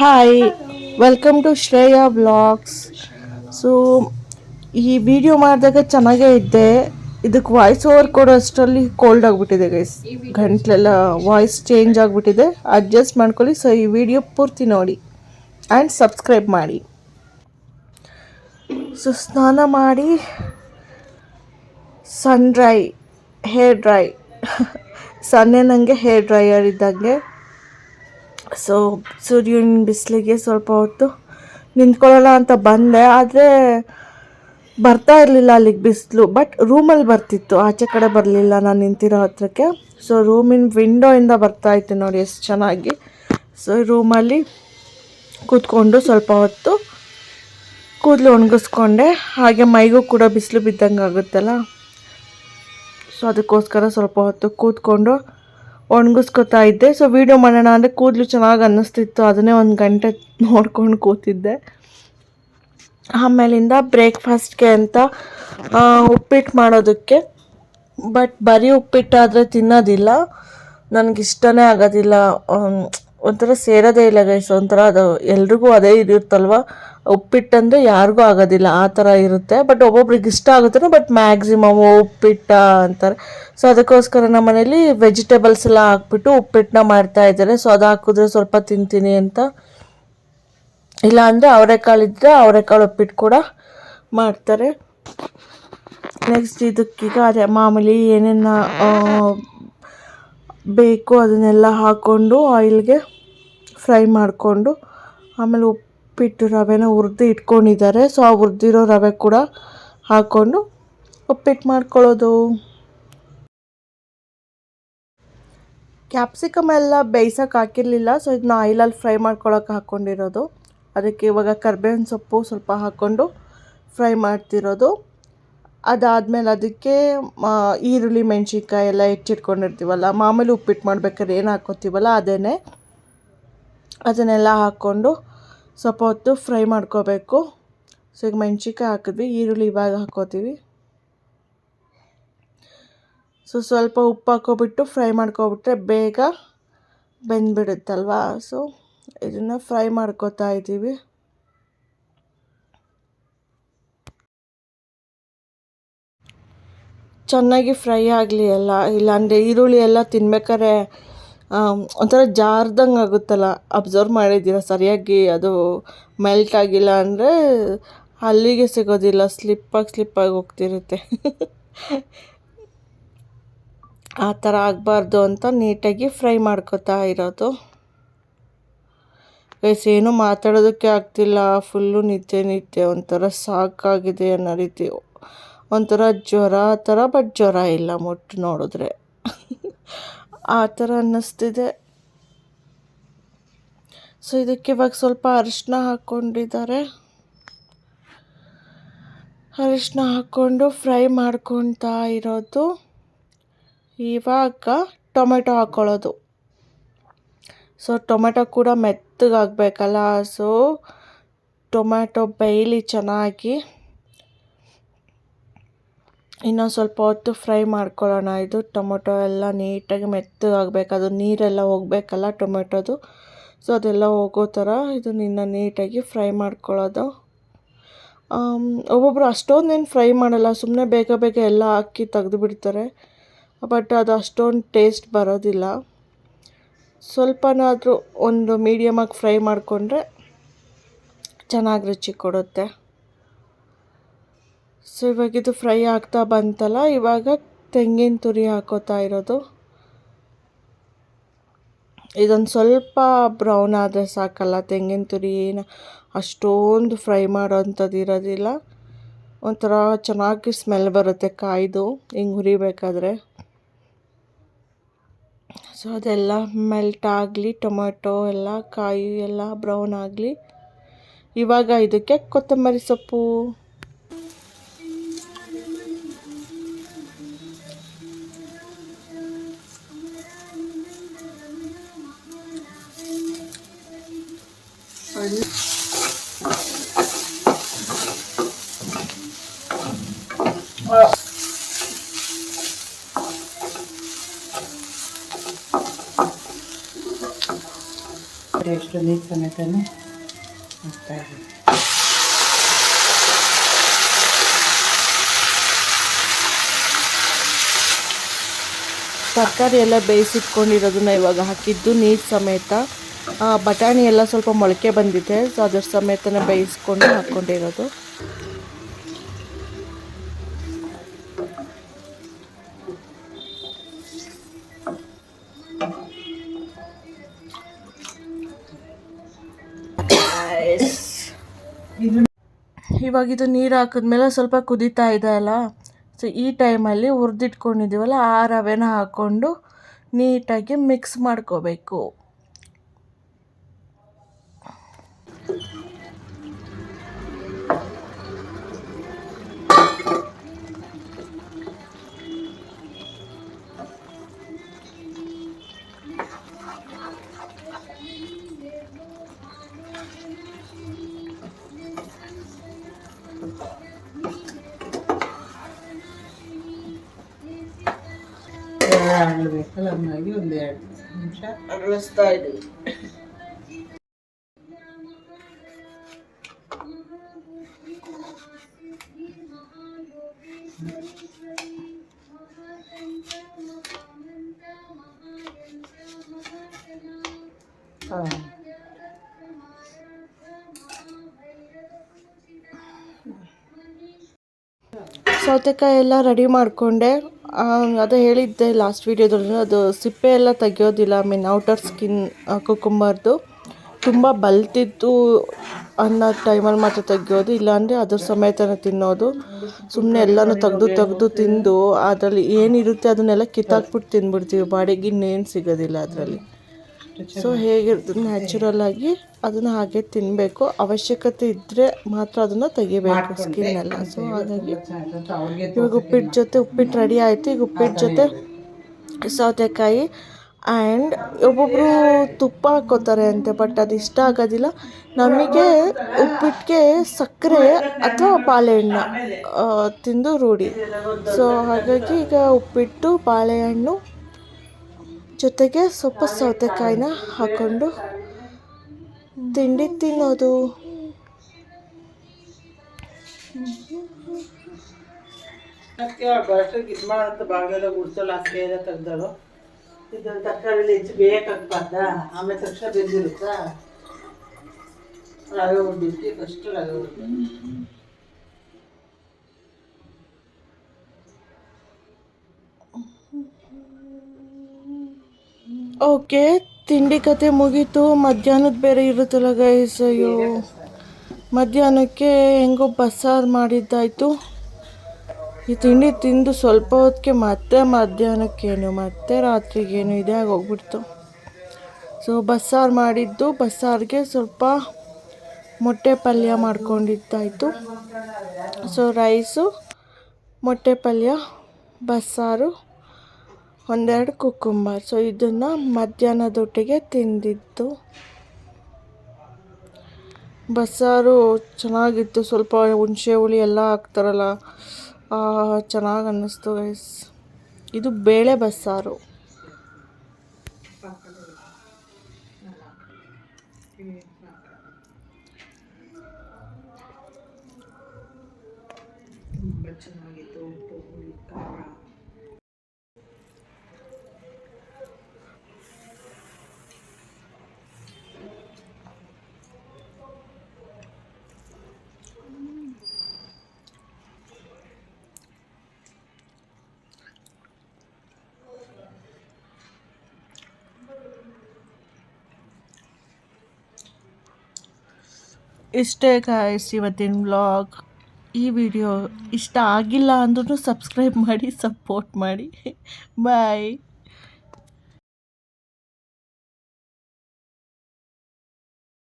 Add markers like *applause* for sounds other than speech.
Hi welcome to Shreya blogs so ಈ video ಮಾಡಿದಾಗ ಚೆನ್ನಾಗೇ ಇದ್ದೆ. ಇದಕ್ಕೆ ವಾಯ್ಸ್ ಓವರ್ ಕೊಡೋ ಅಷ್ಟರಲ್ಲಿ ಕೋಲ್ಡ್ ಆಗಿಬಿಟ್ಟಿದೆ ಗೈಸ್ ಗಂಟ್ಲೆಲ್ಲ ವಾಯ್ಸ್ ಚೇಂಜ್ ಆಗಿಬಿಟ್ಟಿದೆ. ಅಡ್ಜಸ್ಟ್ ಮಾಡ್ಕೊಳ್ಳಿ. ಸೊ ಈ ವಿಡಿಯೋ ಪೂರ್ತಿ ನೋಡಿ ಆ್ಯಂಡ್ ಸಬ್ಸ್ಕ್ರೈಬ್ ಮಾಡಿ. ಸೊ ಸ್ನಾನ ಮಾಡಿ. ಸನ್ ಡ್ರೈ ಹೇರ್ ಡ್ರೈ ಸನ್ನೆ ನನಗೆ ಹೇರ್ ಡ್ರೈಯರ್ ಇದ್ದಂಗೆ. ಸೊ ಸೂರ್ಯನ ಬಿಸಿಲಿಗೆ ಸ್ವಲ್ಪ ಹೊತ್ತು ನಿಂತ್ಕೊಳ್ಳೋಣ ಅಂತ ಬಂದೆ. ಆದರೆ ಬರ್ತಾ ಇರಲಿಲ್ಲ ಅಲ್ಲಿಗೆ ಬಿಸಿಲು. ಬಟ್ ರೂಮಲ್ಲಿ ಬರ್ತಿತ್ತು. ಆಚೆ ಕಡೆ ಬರಲಿಲ್ಲ ನಾನು ನಿಂತಿರೋ ಹತ್ರಕ್ಕೆ. ಸೊ ರೂಮಿನ ವಿಂಡೋಯಿಂದ ಬರ್ತಾ ಇತ್ತು ನೋಡಿ ಎಷ್ಟು ಚೆನ್ನಾಗಿ. ಸೊ ರೂಮಲ್ಲಿ ಕೂತ್ಕೊಂಡು ಸ್ವಲ್ಪ ಹೊತ್ತು ಕೂದಲು ಒಣಗಿಸ್ಕೊಂಡೆ. ಹಾಗೆ ಮೈಗೂ ಕೂಡ ಬಿಸಿಲು ಬಿದ್ದಂಗೆ ಆಗುತ್ತಲ್ಲ ಸೊ ಅದಕ್ಕೋಸ್ಕರ ಸ್ವಲ್ಪ ಹೊತ್ತು ಕೂತ್ಕೊಂಡು ಒಣಗಿಸ್ಕೊತಾ ಇದ್ದೆ. ಸೊ ವೀಡಿಯೋ ಮಾಡೋಣ ಅಂದರೆ ಕೂದಲು ಚೆನ್ನಾಗಿ ಅನ್ನಿಸ್ತಿತ್ತು. ಅದನ್ನೇ ಒಂದು ಗಂಟೆ ನೋಡ್ಕೊಂಡು ಕೂತಿದ್ದೆ. ಆಮೇಲಿಂದ ಬ್ರೇಕ್ಫಾಸ್ಟ್ಗೆ ಅಂತ ಉಪ್ಪಿಟ್ಟು ಮಾಡೋದಕ್ಕೆ. ಬಟ್ ಬರೀ ಉಪ್ಪಿಟ್ಟಾದರೆ ತಿನ್ನೋದಿಲ್ಲ. ನನಗಿಷ್ಟನೇ ಆಗೋದಿಲ್ಲ. ಒಂಥರ ಸೇರೋದೇ ಇಲ್ಲ ಗೈಸ್ ಒಂಥರ ಅದು ಎಲ್ರಿಗೂ ಅದೇ ಇರುತ್ತಲ್ವ? ಉಪ್ಪಿಟ್ಟಂದರೆ ಯಾರಿಗೂ ಆಗೋದಿಲ್ಲ, ಆ ಥರ ಇರುತ್ತೆ. ಬಟ್ ಒಬ್ಬೊಬ್ರಿಗೆ ಇಷ್ಟ ಆಗುತ್ತೆ ಬಟ್ ಮ್ಯಾಕ್ಸಿಮಮ್ ಉಪ್ಪಿಟ್ಟ ಅಂತಾರೆ. ಸೊ ಅದಕ್ಕೋಸ್ಕರ ನಮ್ಮ ಮನೇಲಿ ವೆಜಿಟೇಬಲ್ಸ್ ಎಲ್ಲ ಹಾಕ್ಬಿಟ್ಟು ಉಪ್ಪಿಟ್ಟನ್ನ ಮಾಡ್ತಾ ಇದ್ದಾರೆ. ಸೊ ಅದು ಹಾಕಿದ್ರೆ ಸ್ವಲ್ಪ ತಿಂತೀನಿ ಅಂತ. ಇಲ್ಲ ಅಂದರೆ ಅವರೆಕಾಳು ಇದ್ದರೆ ಅವರೆಕಾಳು ಉಪ್ಪಿಟ್ಟು ಕೂಡ ಮಾಡ್ತಾರೆ. ನೆಕ್ಸ್ಟ್ ಇದಕ್ಕೀಗ ಅದೇ ಮಾಮೂಲಿ ಏನೇನು ಬೇಕು, ಅದನ್ನೆಲ್ಲ ಹಾಕ್ಕೊಂಡು ಆಯಿಲ್ಗೆ ಫ್ರೈ ಮಾಡಿಕೊಂಡು, ಆಮೇಲೆ ಉಪ್ಪಿಟ್ಟು ರವೆನ ಹುರಿದು ಇಟ್ಕೊಂಡಿದ್ದಾರೆ. ಸೊ ಆ ಹುರಿದಿರೋ ರವೆ ಕೂಡ ಹಾಕ್ಕೊಂಡು ಉಪ್ಪಿಟ್ಟು ಮಾಡ್ಕೊಳ್ಳೋದು. ಕ್ಯಾಪ್ಸಿಕಮ್ ಎಲ್ಲ ಬೇಯ್ಸೋಕೆ ಹಾಕಿರಲಿಲ್ಲ. ಸೊ ಇದನ್ನ ಆಯಿಲಲ್ಲಿ ಫ್ರೈ ಮಾಡ್ಕೊಳ್ಳೋಕೆ ಹಾಕ್ಕೊಂಡಿರೋದು ಅದಕ್ಕೆ ಇವಾಗ ಕರ್ಬೇವಿನ ಸೊಪ್ಪು ಸ್ವಲ್ಪ ಹಾಕ್ಕೊಂಡು ಫ್ರೈ ಮಾಡ್ತಿರೋದು. ಅದಾದಮೇಲೆ ಅದಕ್ಕೆ ಈರುಳ್ಳಿ, ಮೆಣಸಿನ್ಕಾಯಿ ಎಲ್ಲ ಹೆಚ್ಚಿಟ್ಕೊಂಡಿರ್ತೀವಲ್ಲ, ಮಾಮೂಲಿ ಉಪ್ಪಿಟ್ಟು ಮಾಡ್ಬೇಕಾದ್ರೆ ಏನು ಹಾಕ್ಕೋತೀವಲ್ಲ ಅದೇ ಅದನ್ನೆಲ್ಲ ಹಾಕ್ಕೊಂಡು ಸ್ವಲ್ಪ ಹೊತ್ತು ಫ್ರೈ ಮಾಡ್ಕೋಬೇಕು. ಸೊ, ಈಗ ಮೆಣಸಿನ್ಕಾಯಿ ಹಾಕಿದ್ವಿ, ಈರುಳ್ಳಿ ಇವಾಗ ಹಾಕ್ಕೋತೀವಿ. ಸೊ, ಸ್ವಲ್ಪ ಉಪ್ಪು ಹಾಕೋಬಿಟ್ಟು ಫ್ರೈ ಮಾಡ್ಕೊಬಿಟ್ರೆ ಬೇಗ ಬೆಂದ್ಬಿಡುತ್ತಲ್ವ? ಸೊ, ಇದನ್ನು ಫ್ರೈ ಮಾಡ್ಕೋತಾ ಇದ್ದೀವಿ. ಚೆನ್ನಾಗಿ ಫ್ರೈ ಆಗಲಿ ಎಲ್ಲ, ಇಲ್ಲಾಂದರೆ ಈರುಳ್ಳಿ ಎಲ್ಲ ತಿನ್ಬೇಕಾದ್ರೆ ಒಂಥರ ಜಾರ್ದಂಗೆ ಆಗುತ್ತಲ್ಲ, ಅಬ್ಸರ್ವ್ ಮಾಡಿದ್ದೀರಾ ಸರಿಯಾಗಿ, ಅದು ಮೆಲ್ಟ್ ಆಗಿಲ್ಲ ಅಂದರೆ ಅಲ್ಲಿಗೆ ಸಿಗೋದಿಲ್ಲ ಸ್ಲಿಪ್ಪಾಗಿ ಸ್ಲಿಪ್ಪಾಗಿ ಹೋಗ್ತಿರುತ್ತೆ. ಆ ಥರ ಆಗಬಾರ್ದು ಅಂತ ನೀಟಾಗಿ ಫ್ರೈ ಮಾಡ್ಕೊತಾ ಇರೋದು. ಗೈಸ್, ಏನೂ ಮಾತಾಡೋದಕ್ಕೆ ಆಗ್ತಿಲ್ಲ, ಫುಲ್ಲು ನಿದ್ದೆ ನಿದ್ದೆ ಒಂಥರ ಸಾಕಾಗಿದೆ ಅನ್ನೋ ರೀತಿ. ಒಂಥರ ಜ್ವರ ಥರ ಬಟ್ ಜ್ವರ ಇಲ್ಲ ಮುಟ್ಟು ನೋಡಿದ್ರೆ. ಆ ಥರ ಅನ್ನಿಸ್ತಿದೆ. ಸೊ ಇದಕ್ಕೆ ಇವಾಗ ಸ್ವಲ್ಪ ಅರಿಶಿನ ಹಾಕ್ಕೊಂಡಿದ್ದಾರೆ. ಅರಿಶಿನ ಹಾಕ್ಕೊಂಡು ಫ್ರೈ ಮಾಡ್ಕೊತಾ ಇರೋದು. ಇವಾಗ ಟೊಮೆಟೊ ಹಾಕ್ಕೊಳ್ಳೋದು ಸೊ ಟೊಮೆಟೊ ಕೂಡ ಮೆತ್ತಗಾಗಬೇಕಲ್ಲ ಸೊ ಟೊಮ್ಯಾಟೊ ಬೇಯಲಿ ಚೆನ್ನಾಗಿ. ಇನ್ನೊಂದು ಸ್ವಲ್ಪ ಹೊತ್ತು ಫ್ರೈ ಮಾಡ್ಕೊಳ್ಳೋಣ. ಇದು ಟೊಮೊಟೊ ಎಲ್ಲ ನೀಟಾಗಿ ಮೆತ್ತಗಾಗಬೇಕು. ಅದು ನೀರೆಲ್ಲ ಹೋಗಬೇಕಲ್ಲ ಟೊಮೆಟೊದು. ಸೊ ಅದೆಲ್ಲ ಹೋಗೋ ಥರ ಇದನ್ನ ನೀಟಾಗಿ ಫ್ರೈ ಮಾಡ್ಕೊಳ್ಳೋದು. ಒಬ್ಬೊಬ್ಬರು ಅಷ್ಟೊಂದು ಅಷ್ಟೊಂದೇನು ಫ್ರೈ ಮಾಡಲ್ಲ. ಸುಮ್ಮನೆ ಬೇಗ ಬೇಗ ಎಲ್ಲ ಹಾಕಿ ತೆಗೆದು ಬಿಡ್ತಾರೆ ಬಟ್ ಅದು ಅಷ್ಟೊಂದು ಟೇಸ್ಟ್ ಬರೋದಿಲ್ಲ. ಸ್ವಲ್ಪನಾದರೂ ಒಂದು ಮೀಡಿಯಮಾಗಿ ಫ್ರೈ ಮಾಡಿಕೊಂಡ್ರೆ ಚೆನ್ನಾಗಿ ರುಚಿ ಕೊಡುತ್ತೆ. ಸೊ ಇವಾಗ ಇದು ಫ್ರೈ ಆಗ್ತಾ ಬಂತಲ್ಲ, ಇವಾಗ ತೆಂಗಿನ ತುರಿ ಹಾಕೋತಾ ಇರೋದು. ಇದೊಂದು ಸ್ವಲ್ಪ ಬ್ರೌನ್ ಆದರೆ ಸಾಕಲ್ಲ, ತೆಂಗಿನ ತುರಿ ಏನು ಅಷ್ಟೊಂದು ಫ್ರೈ ಮಾಡೋವಂಥದ್ದು ಇರೋದಿಲ್ಲ. ಒಂಥರ ಚೆನ್ನಾಗಿ ಸ್ಮೆಲ್ ಬರುತ್ತೆ ಕಾಯ್ದು, ಹಿಂಗೆ ಹುರಿಬೇಕಾದ್ರೆ. ಸೊ ಅದೆಲ್ಲ ಮೆಲ್ಟ್ ಆಗಲಿ ಟೊಮೆಟೊ ಎಲ್ಲ, ಕಾಯಿ ಎಲ್ಲ ಬ್ರೌನ್ ಆಗಲಿ. ಇವಾಗ ಇದಕ್ಕೆ ಕೊತ್ತಂಬರಿ ಸೊಪ್ಪು. ಮಾಡಿ ಎಷ್ಟು ನೀರು ಸಮೇತನೇ ಹಾಕ್ತಾ ಇದ್ದೀನಿ. ತರಕಾರಿ ಎಲ್ಲ ಬೇಯಿಸಿಟ್ಕೊಂಡಿರೋದನ್ನ ಇವಾಗ ಹಾಕಿದ್ದು ನೀರು ಸಮೇತ. ಬಟಾಣಿ ಎಲ್ಲ ಸ್ವಲ್ಪ ಮೊಳಕೆ ಬಂದಿದೆ. ಸೊ ಅದ್ರ ಸಮೇತನೇ ಬೇಯಿಸ್ಕೊಂಡು ಹಾಕ್ಕೊಂಡಿರೋದು ಇವಾಗ ಇದು ನೀರು ಹಾಕಿದ್ಮೇಲೆ ಸ್ವಲ್ಪ ಕುದೀತಾ ಇದೆ ಅಲ್ಲ? ಸೊ ಈ ಟೈಮಲ್ಲಿ ಹುರಿದಿಟ್ಕೊಂಡಿದ್ದೀವಲ್ಲ ಆ ರವೆನ ಹಾಕ್ಕೊಂಡು ನೀಟಾಗಿ ಮಿಕ್ಸ್ ಮಾಡ್ಕೋಬೇಕು. ಹಂಗಾಗಿ ಒಂದು ಎರಡು ನಿಮಿಷ ಅರಳಿಸ್ತಾ ಇದ್ದೀವಿ ಸೌತೆಕಾಯಿ ಎಲ್ಲ ರೆಡಿ ಮಾಡಿಕೊಂಡೆ. ಅದೇ ಹೇಳಿದ್ದೆ ಲಾಸ್ಟ್ ವೀಡಿಯೋದಲ್ಲಿ ಅದು ಸಿಪ್ಪೆ ಎಲ್ಲ ತೆಗೆಯೋದಿಲ್ಲ ಐ ಮೀನ್ ಔಟರ್ ಸ್ಕಿನ್ ಕುಕುಂಬರ್ದು ತುಂಬ ಬಲ್ತಿತ್ತು ಅನ್ನೋ ಟೈಮಲ್ಲಿ ಮಾತ್ರ ತೆಗಿಯೋದು, ಇಲ್ಲಾಂದರೆ ಅದ್ರ ಸಮೇತನ ತಿನ್ನೋದು. ಸುಮ್ಮನೆ ಎಲ್ಲನೂ ತೆಗೆದು ತೆಗೆದು ತಿಂದು, ಅದರಲ್ಲಿ ಏನಿರುತ್ತೆ ಅದನ್ನೆಲ್ಲ ಕಿತ್ತಾಕ್ಬಿಟ್ಟು ತಿಂದ್ಬಿಡ್ತೀವಿ ಬಾಡಿಗೆ ಇನ್ನೇನು ಸಿಗೋದಿಲ್ಲ ಅದರಲ್ಲಿ. ಸೊ ಹೇಗಿರ್ತದೆ ನ್ಯಾಚುರಲ್ ಆಗಿ ಅದನ್ನು ಹಾಗೆ ತಿನ್ನಬೇಕು ಅವಶ್ಯಕತೆ ಇದ್ದರೆ ಮಾತ್ರ ಅದನ್ನು ತೆಗಿಬೇಕು ಸ್ಕಿನ್ ಎಲ್ಲ ಸೊ ಹಾಗಾಗಿ ಇವಾಗ ಉಪ್ಪಿಟ್ಟು ಜೊತೆ ಉಪ್ಪಿಟ್ಟು ರೆಡಿ ಆಯಿತು. ಈಗ ಉಪ್ಪಿಟ್ಟು ಜೊತೆ ಸೌತೆಕಾಯಿ ಆ್ಯಂಡ್ ಒಬ್ಬೊಬ್ಬರು ತುಪ್ಪ ಹಾಕೋತಾರೆ ಅಂತೆ ಬಟ್ ಅದು ಇಷ್ಟ ಆಗೋದಿಲ್ಲ. ನಮಗೆ ಉಪ್ಪಿಟ್ಟಿಗೆ ಸಕ್ಕರೆ ಅಥವಾ ಬಾಳೆಹಣ್ಣ ತಿಂದು ರೂಢಿ. ಸೊ ಹಾಗಾಗಿ ಈಗ ಉಪ್ಪಿಟ್ಟು ಬಾಳೆಹಣ್ಣು ಜೊತೆಗೆ ಸ್ವಲ್ಪ ಸೌತೆಕಾಯಿನ ಹಾಕ್ಕೊಂಡು ತಿಂಡಿ ತಿನ್ನೋದು. ಇದು ಮಾಡೋಂಥ ಭಾಗದಲ್ಲ ಗುಡ್ಸಲ್ಲ ಅಷ್ಟೇ ಎಲ್ಲ ತೆಗ್ದಳು. ಇದು ತರಕಾರಿಲಿ ಹೆಚ್ಚು ಬೇಯಕ್ಕಾಗ್ಬಾರ್ದ ಆಮೇಲೆ ತಕ್ಷಣ ಬೆಂದಿರುತ್ತಾ? ರವೆ ಉಂಡಿರ್ತಿ ಫಸ್ಟ್ ರವೆ ಓಕೆ, ತಿಂಡಿ ಕತೆ ಮುಗೀತು, ಮಧ್ಯಾಹ್ನದ ಬೇರೆ ಇರುತ್ತಲ್ಲ ಗೈಸ್ ಅಯ್ಯೋ. ಮಧ್ಯಾಹ್ನಕ್ಕೆ ಹೆಂಗೋ ಬಸ್ಸಾರು ಮಾಡಿದ್ದಾಯಿತು. ಈ ತಿಂಡಿ ತಿಂದು ಸ್ವಲ್ಪ ಹೊತ್ತಿಗೆ ಮತ್ತೆ ಮಧ್ಯಾಹ್ನಕ್ಕೇನು, ಮತ್ತೆ ರಾತ್ರಿಗೇನು ಇದೇ ಆಗೋಗ್ಬಿಡ್ತು. ಸೊ ಬಸ್ಸಾರು ಮಾಡಿದ್ದು, ಬಸ್ಸಾರಿಗೆ ಸ್ವಲ್ಪ ಮೊಟ್ಟೆ ಪಲ್ಯ ಮಾಡ್ಕೊಂಡಿದ್ದಾಯಿತು. ಸೊ ರೈಸು ಮೊಟ್ಟೆ ಪಲ್ಯ, ಬಸ್ಸಾರು. ಒಂದೆರಡು ಕುಕ್ಕುಂಬರ್ ಸೊ ಇದನ್ನು ಮಧ್ಯಾಹ್ನದೊಟ್ಟಿಗೆ ತಿಂದಿದ್ದು. ಬಸ್ಸಾರು ಚೆನ್ನಾಗಿತ್ತು. ಸ್ವಲ್ಪ ಹುಣಸೆ ಹುಳಿ ಎಲ್ಲ ಹಾಕ್ತಾರಲ್ಲ ಚೆನ್ನಾಗಿ ಅನ್ನಿಸ್ತು ಗೈಸ್ ಇದು ಬೇಳೆ ಬಸ್ಸಾರು. ಇಷ್ಟೇ ಗಾಯ್ಸ್ ಇವತ್ತಿನ ವ್ಲಾಗ್ ಈ ವಿಡಿಯೋ ಇಷ್ಟ ಆಗಿಲ್ಲ ಅಂದ್ರೂ ಸಬ್ಸ್ಕ್ರೈಬ್ ಮಾಡಿ ಸಪೋರ್ಟ್ ಮಾಡಿ. *laughs* ಬಾಯ್